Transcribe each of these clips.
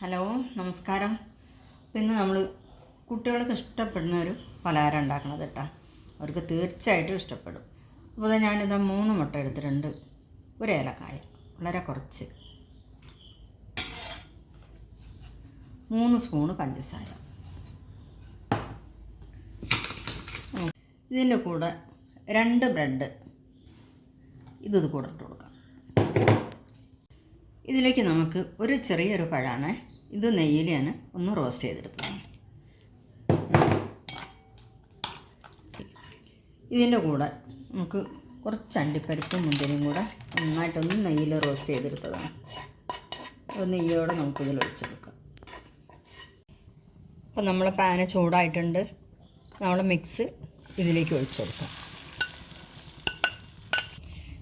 Hello നമസ്കാരം. ഇന്ന് നമ്മൾ കുട്ടികൾക്ക് ഇഷ്ടപ്പെടുന്ന ഒരു പലഹാരം ഉണ്ടാക്കണത് കേട്ടോ അവർക്ക് തീർച്ചയായിട്ടും ഇഷ്ടപ്പെടും. അപ്പോൾ ഞാൻ ഞാനിതാ മൂന്ന് മുട്ട എടുത്തിട്ടുണ്ട്. ഒരു ഏലക്കായ. വളരെ കുറച്ച്. മൂന്ന് സ്പൂണ് പഞ്ചസാര. ഇതിന്റെ കൂടെ രണ്ട് ബ്രെഡ്. ഇത് ഇത് കൂടെ ഇട്ട് കൊടുക്കാം. ഇതിലേക്ക് നമുക്ക് ഒരു ചെറിയൊരു പഴമാണ്. ഇത് നെയ്യിൽ ഞാൻ ഒന്ന് റോസ്റ്റ് ചെയ്തെടുത്തതാണ് ഇതിന്റെ കൂടെ നമുക്ക് കുറച്ച് അണ്ടിപ്പരിപ്പും മുന്തിരിയും കൂടെ നന്നായിട്ടൊന്ന് നെയ്യിൽ റോസ്റ്റ് ചെയ്തെടുത്തതാണ്. നെയ്യോടെ നമുക്കിതിൽ ഒഴിച്ചെടുക്കാം. അപ്പോൾ നമ്മൾ പാന് ചൂടായിട്ടുണ്ട്. നമ്മൾ മിക്സ് ഇതിലേക്ക് ഒഴിച്ചെടുക്കാം.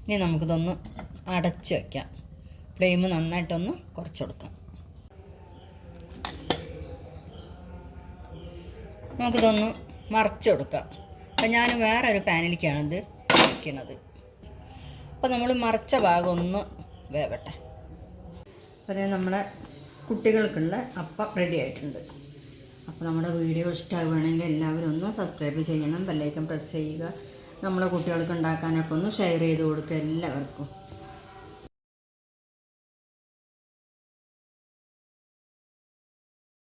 ഇനി നമുക്കിതൊന്ന് അടച്ച് വയ്ക്കാം. ഫ്ലെയിം നന്നായിട്ടൊന്ന് കുറച്ച് കൊടുക്കാം നമുക്കിതൊന്ന് മറിച്ച് കൊടുക്കാം അപ്പം ഞാൻ വേറൊരു പാനിലേക്കാണ് ഇത് വയ്ക്കണത് അപ്പോൾ നമ്മൾ മറിച്ച ഭാഗം ഒന്ന് വേവട്ടെ. അപ്പോൾ നമ്മുടെ കുട്ടികൾക്കുള്ള അപ്പം റെഡി ആയിട്ടുണ്ട്. അപ്പോൾ നമ്മുടെ വീഡിയോ ഇഷ്ടമാവുകയാണെങ്കിൽ എല്ലാവരും ഒന്ന് സബ്സ്ക്രൈബ് ചെയ്യണം ബെല്ലൈക്കൻ പ്രസ് ചെയ്യുക. നമ്മളെ കുട്ടികൾക്ക് ഉണ്ടാക്കാനൊക്കെ ഒന്ന് ഷെയർ ചെയ്ത് കൊടുക്കുക എല്ലാവർക്കും.